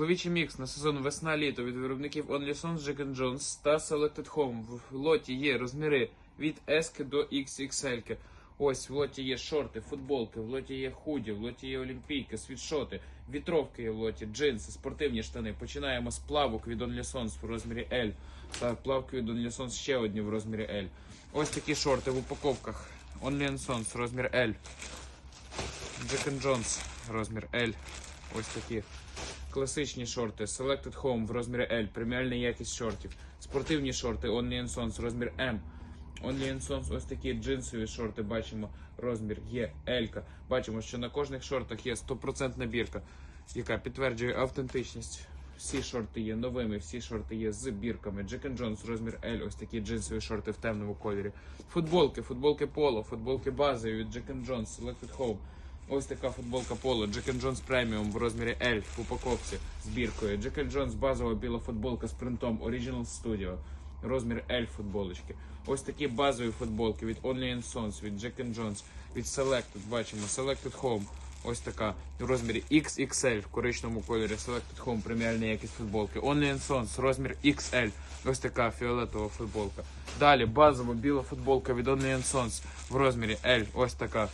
Чоловічий мікс на сезон весна-літо від виробників OnlySons, Jack Jones та Selected Home. В лоті є розміри від S до XXL. Ось в лоті є шорти, футболки, в лоті є худі, в лоті є олімпійки, світшоти, вітровки є в лоті, джинси, спортивні штани. Починаємо з плавок від OnlySons в розмірі L. Та плавки від OnlySons ще одні в розмірі L. Ось такі шорти в упаковках. OnlySons розмір L. Jack Jones розмір L. Ось такі. Класичні шорти, Selected Home в розмірі L, преміальна якість шортів, спортивні шорти Only Sons, розмір M. Only Sons, ось такі джинсові шорти, бачимо, розмір є L. Бачимо, що на кожних шортах є 100% бірка, яка підтверджує автентичність. Всі шорти є новими, всі шорти є з бірками. Jack Jones, розмір L, ось такі джинсові шорти в темному кольорі. Футболки, футболки Polo, футболки базові від Jack Jones, Selected Home. Ось така футболка Polo Jack Jones Premium в розмірі L в упаковці з біркою. Jack Jones базова біла футболка з принтом Original Studio. Розмір L футболочки. Ось такі базові футболки від Only Sons, від Jack Jones, від Selected. Бачимо Selected Home. Ось така в розмірі XXL в коричневому кольорі. Selected Home преміальна якість футболки. Only Sons, розмір XL. Ось така фіолетова футболка. Далі базова біла футболка від Only Sons в розмірі L. Ось така.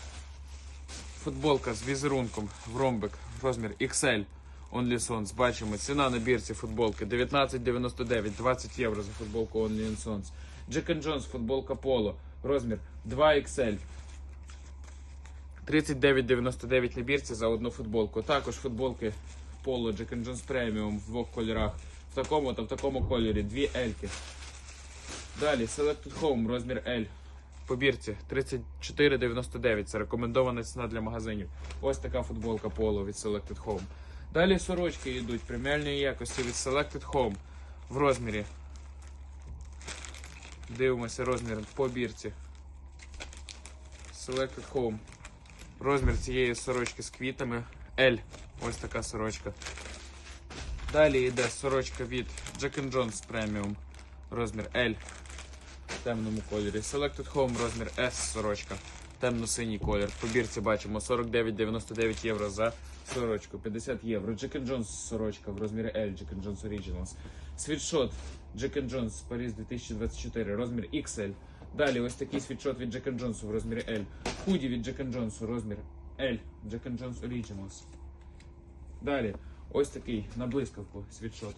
Футболка з візерунком в ромбик розмір XL OnlySons. Бачимо, ціна на бірці футболки 19,99, 20 євро за футболку OnlySons. Jack Jones футболка Polo, розмір 2XL. 39,99 на бірці за одну футболку. Також футболки Polo Jack Jones Premium в двох кольорах. В такому та в такому кольорі. Дві Ельки. Далі Selected Home, розмір L. По бірці 34,99. Це рекомендована ціна для магазинів. Ось така футболка Polo від Selected Home. Далі сорочки йдуть преміальної якості від Selected Home в розмірі. Дивимося розмір по бірці. Selected Home. Розмір цієї сорочки з квітами L. Ось така сорочка. Далі йде сорочка від Jack Jones Premium. Розмір L темному кольорі. Selected Home розмір S сорочка. Темно-синій колір. По бірці бачимо 49,99 євро за сорочку, 50 євро. Jack Jones сорочка в розмірі L, Jack Jones Originals. Світшот Jack Jones Paris 2024, розмір XL. Далі ось такий світшот від Jack Jones в розмірі L. Худі від Jack Jones розмір L, Jack Jones Originals. Далі ось такий на блискавку світшот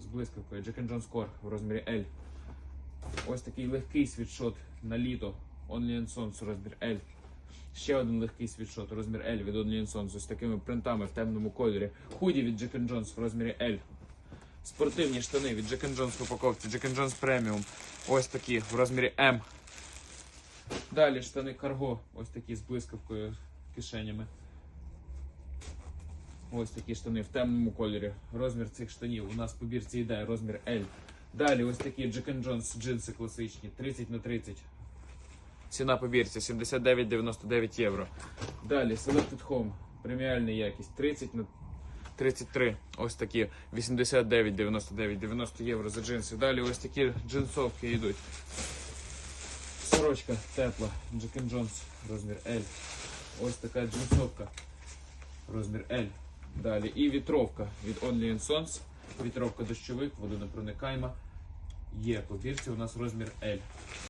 з блискавкою Jack Jones Core в розмірі L. Ось такий легкий світшот на літо Only Sons розмір L. Ще один легкий світшот розмір L від Only Sons з такими принтами в темному кольорі. Худі від Jack Jones в розмірі L. Спортивні штани від Jack Jones в упаковці. Jack Jones Premium. Ось такі в розмірі M. Далі штани Cargo. Ось такі з блискавкою кишенями. Ось такі штани в темному кольорі. Розмір цих штанів у нас по бірці йде розмір L. Далі ось такі Jack Jones джинси класичні 30 на 30. Ціна по бірці 79,99 євро. Далі Selected Home. Преміальна якість 30 на 33. Ось такі 89,99 90 євро за джинси. Далі ось такі джинсовки йдуть. Сорочка тепла. Jack Jones розмір L. Ось така джинсовка. Розмір L. Далі і вітровка від Only Sons. Вітровка дощовик, водонепроникаема. Є по у нас розмір L.